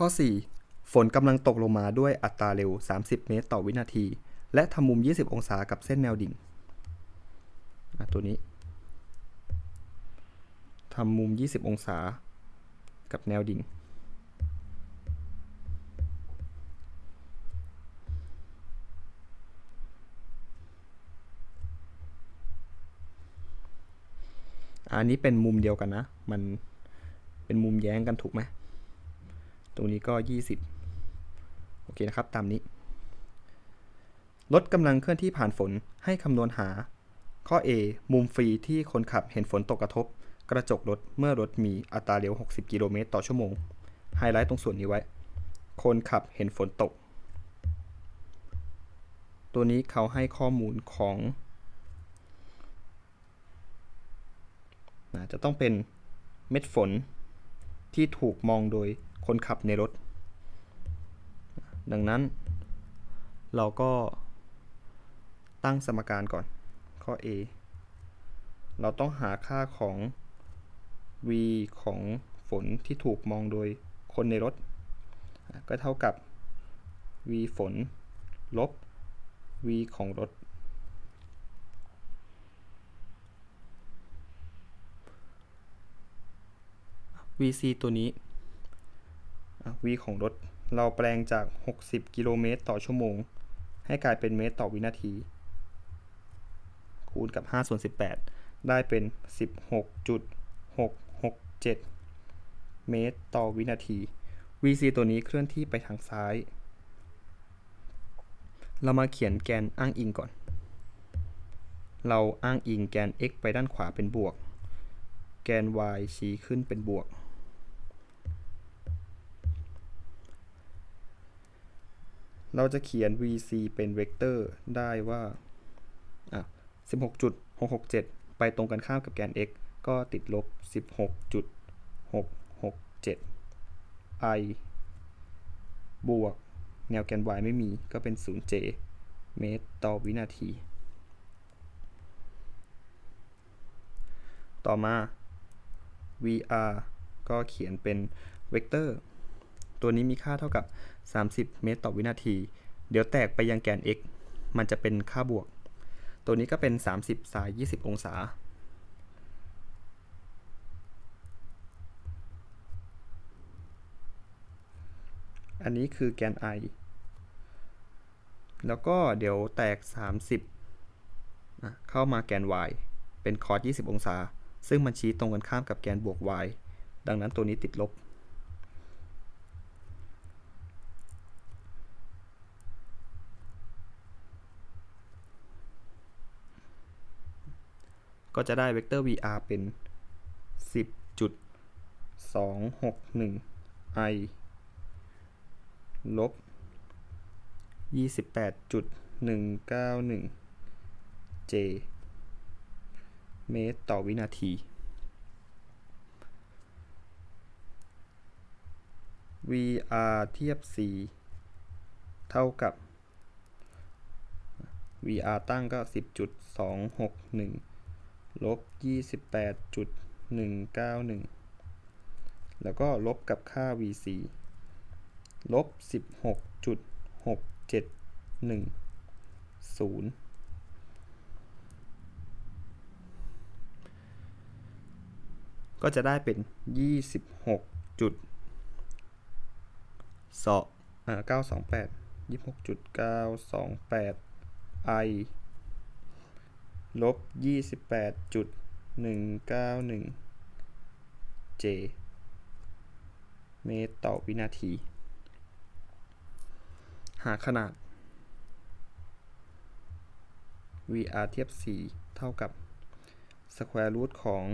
ข้อ 4 ฝนกำลังตกลงมาด้วยอัตราเร็ว 30 เมตร ต่อวินาที และทำมุม 20 องศากับเส้นแนวดิ่งอะตัวนี้ทำมุม 20 องศา กับแนวดิ่ง อันนี้เป็นมุมเดียวกันนะ มันเป็นมุมแย้งกันถูกไหม ตรงนี้ก็ 20 โอเคนะครับ ตามนี้รถกำลังเคลื่อนที่ผ่านฝนให้คำนวณหา ข้อ A มุมฟรีที่คนขับเห็นฝนตกกระทบ กระจกรถเมื่อรถมีอัตราเร็ว 60 กิโลเมตรต่อชั่วโมง ไฮไลท์ตรงส่วนนี้ไว้ คนขับเห็นฝนตก ตัวนี้เขาให้ข้อมูลของจะต้องเป็นเม็ดฝนที่ถูกมองโดย คนขับในรถ ดังนั้น เราก็ตั้งสมการก่อน ข้อ A เราต้องหาค่าของ v ของฝนที่ถูกมองโดยคนในรถ ก็เท่ากับ v ฝน ลบ v ของรถ VC ตัวนี้ V ของรถ เราแปลงจาก 60 กิโลเมตรต่อชั่วโมง ให้กลายเป็นเมตรต่อวินาที คูณกับ5ส่วน18 ได้เป็น 16.667 เมตรต่อวินาที VC ตัวนี้เคลื่อนที่ไปทางซ้าย เรามาเขียนแกนอ้างอิงก่อน เราอ้างอิงแกน x ไปด้านขวาเป็นบวก แกน y ชี้ขึ้นเป็นบวก เราจะเขียน vc เป็นเวกเตอร์ได้ว่าอะ16.667 ไปตรงกันข้ามกับแกน x ก็ติดลบ 16.667 i บวก แนวแกน y ไม่มีก็เป็น 0j เมตรต่อวินาที ต่อมา vr ก็เขียนเป็นเวกเตอร์ ตัวนี้มีค่าเท่ากับ 30 เมตรต่อวินาที เดี๋ยวแตกไปยังแกน x มันจะเป็นค่าบวก ตัวนี้ก็เป็น 30 สาย 20 องศา อันนี้คือแกน i แล้วก็เดี๋ยวแตก 30 เข้ามาแกน y เป็นคอร์ส20 องศา ซึ่งมันชี้ตรงกันข้ามกับแกนบวก y ดังนั้นตัวนี้ติดลบ ก็จะได้เวกเตอร์ vr เป็น 10.261 i ลบ 28.191 j เมตรต่อวินาที vr เทียบ c เท่ากับ vr ตั้งก็ 10.261 ลบ 28.191 แล้วก็ลบกับค่า vc ลบ 16.671ก็จะได้เป็น 26 จุดสองอ่า928 26.928 i ลบ28.191 j เมตรต่อวินาที หาขนาด vr เทียบ c เท่ากับ square root ของ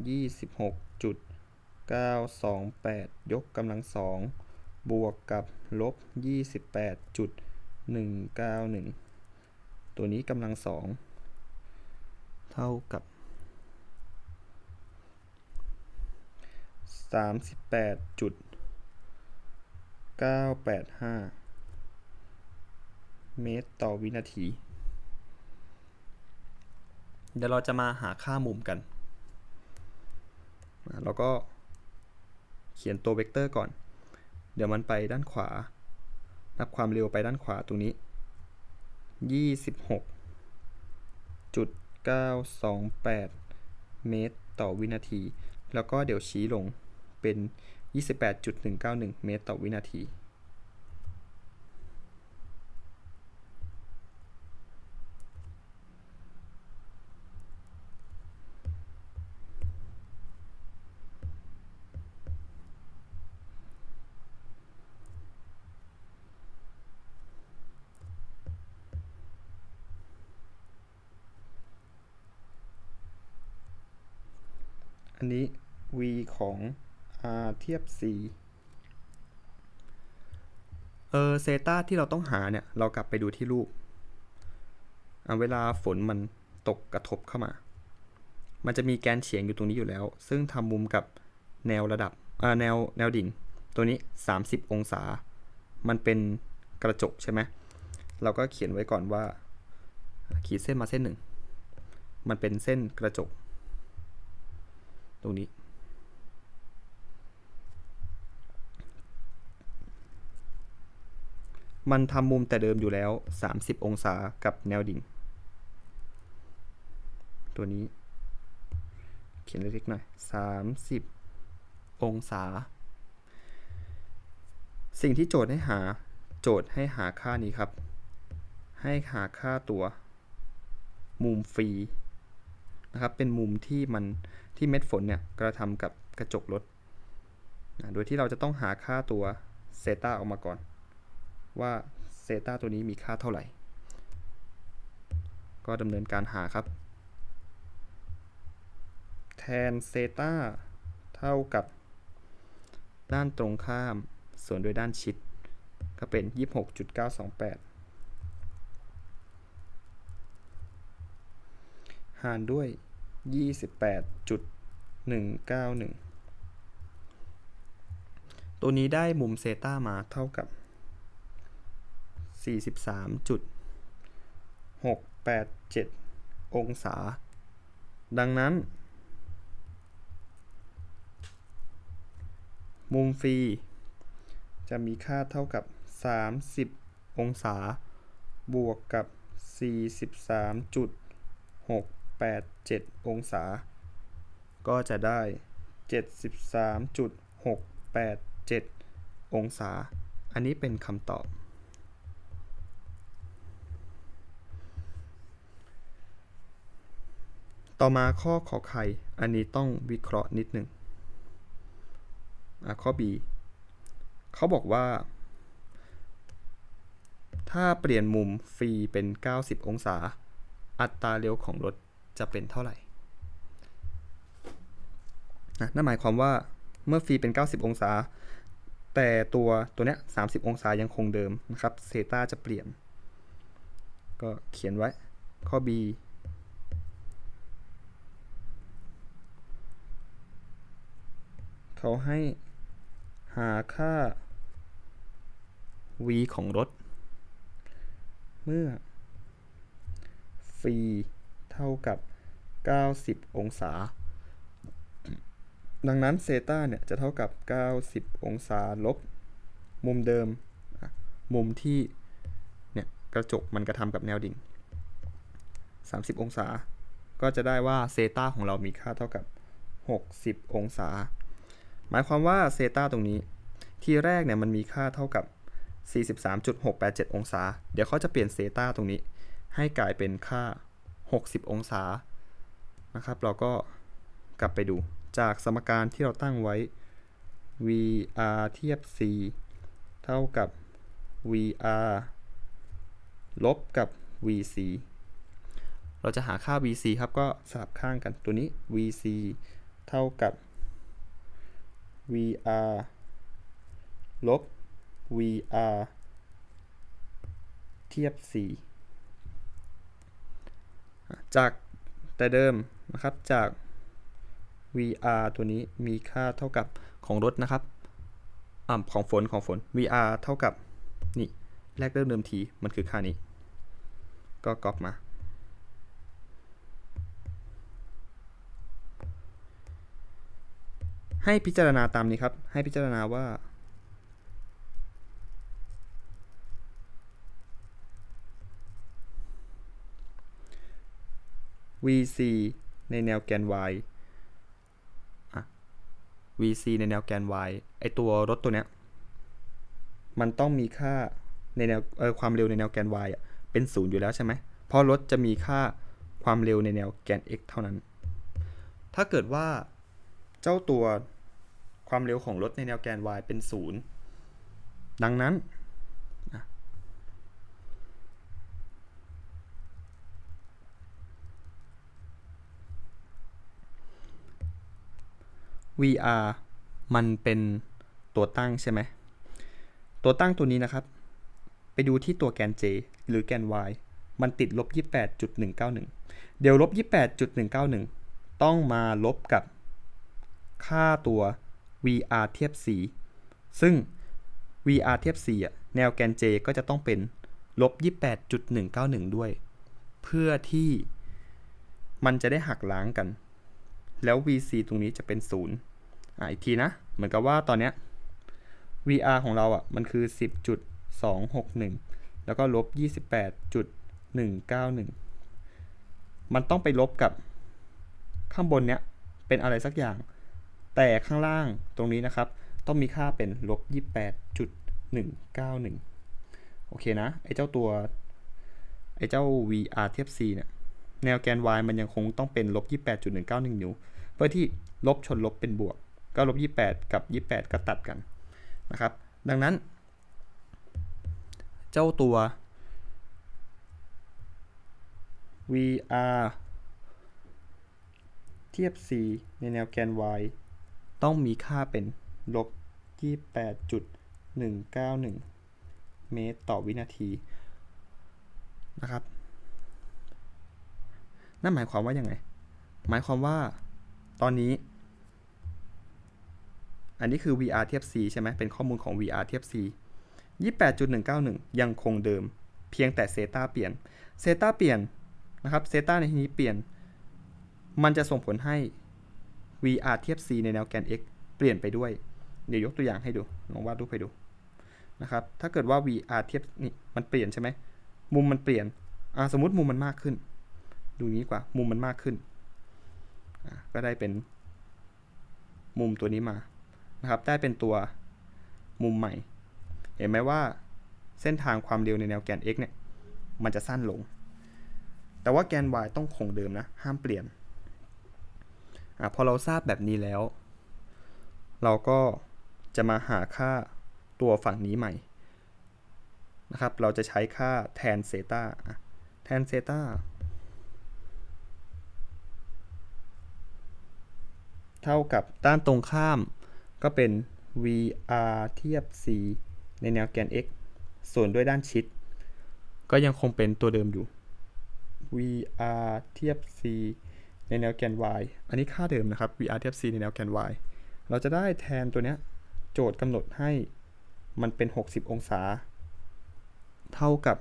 26.928 ยกกำลังสองบวกกับ ลบ 28.191 ตัวนี้กำลังสอง เท่ากับ 38.985 เมตรต่อวินาที เดี๋ยวเราจะมาหาค่ามุมกัน เราก็เขียนตัวเวกเตอร์ก่อน เดี๋ยวมันไปด้านขวา นับความเร็วไปด้านขวาตรงนี้ยี่สิบหกจุด เก้าสองแปดเมตรต่อวินาที แล้วก็เดี๋ยวชี้ลงเป็น 28.191 เมตรต่อวินาที อันนี้ v ของ r เทียบ c เออเซตาที่เราต้องหาเนี่ย เรากลับไปดูที่รูปเวลาฝนมันตกกระทบเข้ามา มันจะมีแกนเฉียงอยู่ตรงนี้อยู่แล้ว ซึ่งทำมุมกับแนวระดับแนวแนวดิ่ง ตัวนี้ 30 องศา มันเป็นกระจกใช่ไหม เราก็เขียนไว้ก่อนว่า ขีดเส้นมาเส้นหนึ่ง มันเป็นเส้นกระจก ตรงนี้ มันทำมุมแต่เดิมอยู่แล้ว 30 องศากับแนวดิ่ง ตัวนี้ เขียนเล็กๆหน่อย 30 องศา สิ่งที่โจทย์ให้หาโจทย์ให้หาค่านี้ครับ ให้หาค่าตัว มุมฟรี นะครับเป็นมุมที่มันที่เม็ดฝนเนี่ยกระทำกับกระจกรถนะโดยที่เราจะต้องหาค่าตัวเซตาออกมาก่อน ว่าเซตาตัวนี้มีค่าเท่าไหร่ ก็ดำเนินการหาครับ แทนเซตาเท่ากับ ด้านตรงข้ามส่วนด้วยด้านชิด ก็เป็น 26.928 หารด้วย 28.191 ตัวนี้ได้มุมเซตามาเท่ากับ 43.687 องศา ดังนั้น มุมฟรี จะมีค่าเท่ากับ 30 องศา บวกกับ 8.87 องศา ก็จะได้ 73.687 องศา อันนี้เป็นคำตอบ ต่อมาข้อขอไข่ อันนี้ต้องวิเคราะห์นิดหนึ่งข้อ B เขาบอกว่า ถ้าเปลี่ยนมุมฟรีเป็น 90 องศา อัตราเร็วของรถ จะเป็นเท่าไหร่นะนั่นหมายความว่าเมื่อฟีเป็น 90 องศา แต่ตัวตัวเนี้ย30 องศายังคงเดิมนะครับเซตาจะเปลี่ยน ก็เขียนไว้ข้อ B เขาให้หาค่า v ของรถ เมื่อฟี เท่ากับ 90 องศา ดังนั้นเซตาเนี่ยจะเท่ากับ 90 องศาลบ มุมเดิม มุมที่เนี่ยกระจกมันกระทำกับแนวดิ่ง 30 องศา ก็จะได้ว่าเซตาของเรามีค่าเท่ากับ 60 องศา หมายความว่าเซตาตรงนี้ ทีแรกเนี่ยมันมีค่าเท่ากับ43.687 องศา เดี๋ยวเขาจะเปลี่ยนเซตาตรงนี้ ให้กลายเป็นค่า 60 องศานะครับ เราก็กลับไปดูจากสมการที่เราตั้งไว้ VR เทียบ C เท่ากับ VR ลบกับ VC เราจะหาค่า VC ครับ ก็สลับข้างกันตัวนี้ VC เท่ากับ VR ลบ VR เทียบ C จากแต่เดิมนะครับจาก VR ตัวนี้มีค่าเท่ากับของรถนะครับอของฝนของฝน VR เท่ากับนี่แรกเริ่มเดิมทีมันคือค่านี้ ก็ก๊อปมา ให้พิจารณาตามนี้ครับ ให้พิจารณาว่า vc ในแนวแกน y อะ vc ในแนวแกน y ไอตัวรถตัวเนี้ย มันต้องมีค่าในแนวเออความเร็วในแนวแกน y อะเป็นศูนย์อยู่แล้วใช่ไหม เพราะรถจะมีค่าความเร็วในแนวแกน x เท่านั้น ถ้าเกิดว่าเจ้าตัวความเร็วของรถในแนวแกน y เป็นศูนย์ดังนั้น VR มันเป็นตัวตั้งใช่ไหม ตัวตั้งตัวนี้นะครับ ไปดูที่ตัวแกน J หรือแกน Y มันติดลบ 28.191 เดี๋ยวลบ 28.191 ต้องมาลบกับค่าตัว VR เทียบ c ซึ่ง VR เทียบ c อะแนวแกน J ก็จะต้องเป็นลบ 28.191 ด้วย เพื่อที่มันจะได้หักล้างกัน แล้ว VC ตรงนี้จะเป็น 0 อะอีกทีนะ เหมือนกับว่าตอนเนี้ย VR ของเราอะ มันคือ 10.261 แล้วก็ลบ 28.191 มันต้องไปลบกับข้างบนเนี้ย เป็นอะไรสักอย่าง แต่ข้างล่างตรงนี้นะครับ ต้องมีค่าเป็นลบ 28.191 โอเคนะ ไอ้เจ้าตัว ไอ้เจ้า VR เทียบ c เนี่ย แนวแกน y มันยังคงต้องเป็นลบ 28.191นิ้วเพื่อที่ลบชนลบเป็นบวก ก็ลบ28 กับ 28 ก็ตัดกันนะครับ ดังนั้น เจ้าตัว VR เทียบ c ในแนวแกน y ต้องมีค่าเป็นลบ28.191 เมตรต่อวินาทีนะครับ นั่นหมายความว่ายังไง หมายความว่าตอนนี้ อันนี้คือ VR เทียบ c ใช่ไหมเป็นข้อมูลของ VR เทียบ c 28.191 ยังคงเดิม เพียงแต่เซตาเปลี่ยนเซตาเปลี่ยนนะครับเซตาในที่นี้เปลี่ยน มันจะส่งผลให้ VR เทียบ c ในแนวแกน x เปลี่ยนไปด้วย เดี๋ยวยกตัวอย่างให้ดูลองวาดรูปให้ดูนะครับถ้าเกิดว่า VR เทียบนี่มันเปลี่ยนใช่ไหมมุมมันเปลี่ยนสมมติมุมมันมากขึ้น ดูนี้กว่ามุมมันมากขึ้น ก็ได้เป็นมุมตัวนี้มา นะครับ ได้เป็นตัวมุมใหม่ เห็นไหมว่าเส้นทางความเร็วในแนวแกน x เนี่ย มันจะสั้นลง แต่ว่าแกน y ต้องคงเดิมนะ ห้ามเปลี่ยนอพอเราทราบแบบนี้แล้ว เราก็จะมาหาค่าตัวฝั่งนี้ใหม่นะครับ เราจะใช้ค่าแทนเซตาแทนเซตาเท่ากับด้านตรงข้าม ก็เป็น VR เทียบ c ในแนวแกน x ส่วนด้วยด้านชิด ก็ยังคงเป็นตัวเดิมอยู่ VR เทียบ c ในแนวแกน y อันนี้ค่าเดิมนะครับ VR เทียบ c ในแนวแกน y เราจะได้แทนตัวเนี้ย โจทย์กำหนดให้มันเป็น 60 องศา เท่ากับ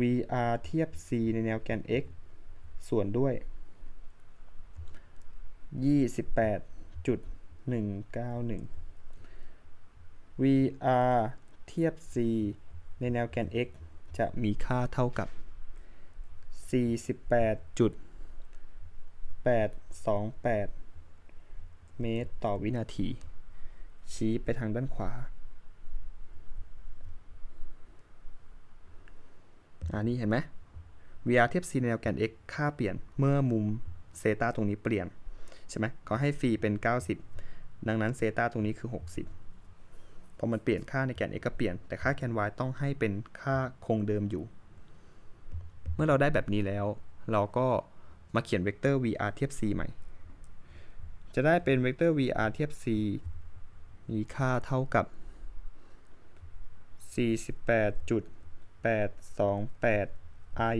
VR เทียบ c ในแนวแกน x ส่วนด้วย 191 VR เทียบ c ในแนวแกน x จะมีค่าเท่ากับ 48.828 เมตรต่อวินาที ชี้ไปทางด้านขวา อันนี้เห็นไหม VR เทียบ c ในแนวแกน x ค่าเปลี่ยนเมื่อมุมเซตาตรงนี้เปลี่ยน ใช่ไหมก็ให้ฟรีเป็น 90 ดังนั้นเซตาตรงนี้คือ 60 พอมันเปลี่ยนค่าในแกน x ก็เปลี่ยน แต่ค่าแกน y ต้องให้เป็นค่าคงเดิมอยู่ เมื่อเราได้แบบนี้แล้ว เราก็มาเขียนเวกเตอร์ VR เทียบ c ใหม่ จะได้เป็นเวกเตอร์ VR เทียบ c มีค่าเท่ากับ 48.828 i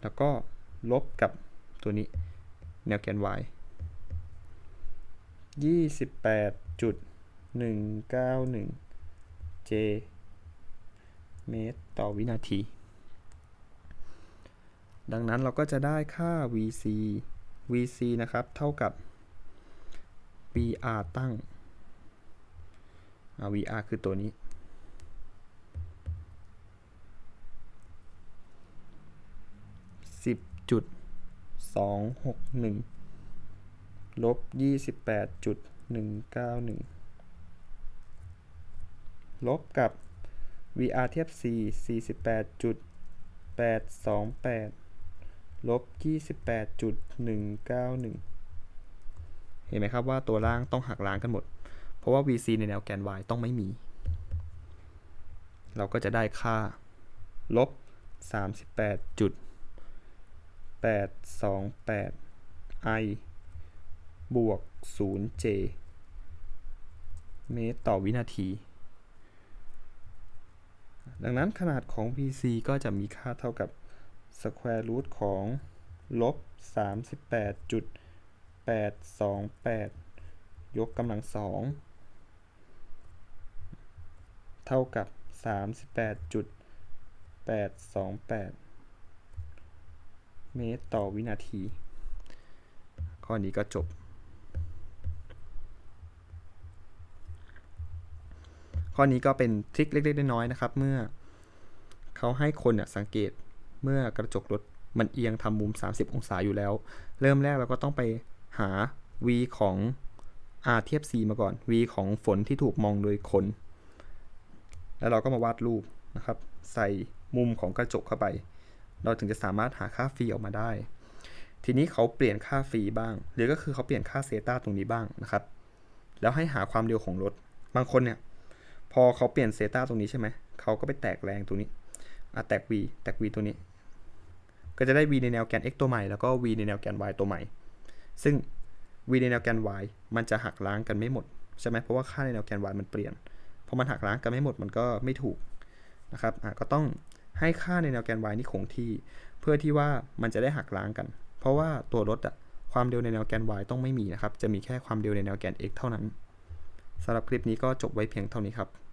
แล้วก็ลบกับตัวนี้ แนวแกน y 28.191 j เก้าหนึ่งเจเมตรต่อวินาที ดังนั้นเราก็จะได้ค่า vc vc นะครับ เท่ากับ vr ตั้ง vr คือตัวนี้ 10 ลบยี่สิบแปดจุดหนึ่งเก้าหนึ่งลบกับ VR เทียบ c สี่สิบแปดจุดแปดสองแปดลบยี่สิบแปดจุดหนึ่งเก้าหนึ่งเห็นไหมครับว่าตัวล่างต้องหักล้างกันหมด เพราะว่า VC ในแนวแกน y ต้องไม่มี เราก็จะได้ค่า ลบ 38จุด828 i บวก 0j เมตรต่อวินาที ดังนั้นขนาดของ VC ก็จะมีค่าเท่ากับ square root ของลบ 38จุด828 ยกกำลังสองเท่ากับ 38จุด828 เมตรต่อวินาที ข้อนี้ก็จบ ข้อนี้ก็เป็นทริคเล็กๆน้อยๆนะครับ เมื่อเขาให้คนเนี่ยสังเกตเมื่อกระจกรถมันเอียงทำมุม 30 องศาอยู่แล้ว เริ่มแรกเราก็ต้องไปหา v ของ r เทียบ c มาก่อน v ของฝนที่ถูกมองโดยคน แล้วเราก็มาวาดรูปนะครับ ใส่มุมของกระจกเข้าไป เราถึงจะสามารถหาค่าฟีออกมาได้ ทีนี้เขาเปลี่ยนค่าฟีบ้าง หรือก็คือเขาเปลี่ยนค่าเซตาตรงนี้บ้างนะครับ แล้วให้หาความเร็วของรถ บางคนเนี่ย พอเขาเปลี่ยนเซต้าตรงนี้ใช่ไหม เขาก็ไปแตกแรงตรงนี้อะแตก v แตก v ตัวนี้ ก็จะได้ v ในแนวแกน x ตัวใหม่ แล้วก็ v ในแนวแกน y ตัวใหม่ ซึ่ง v ในแนวแกน y มันจะหักล้างกันไม่หมดใช่ไหมเพราะว่าค่าในแนวแกน y มันเปลี่ยน พอมันหักล้างกันไม่หมดมันก็ไม่ถูกนะครับอะก็ต้องให้ค่าในแนวแกน y นี่คงที่ เพื่อที่ว่ามันจะได้หักล้างกัน เพราะว่าตัวรถอะความเร็วในแนวแกน y ต้องไม่มีนะครับ จะมีแค่ความเร็วในแนวแกน x เท่านั้น สำหรับคลิปนี้ก็จบไว้เพียงเท่านี้ครับ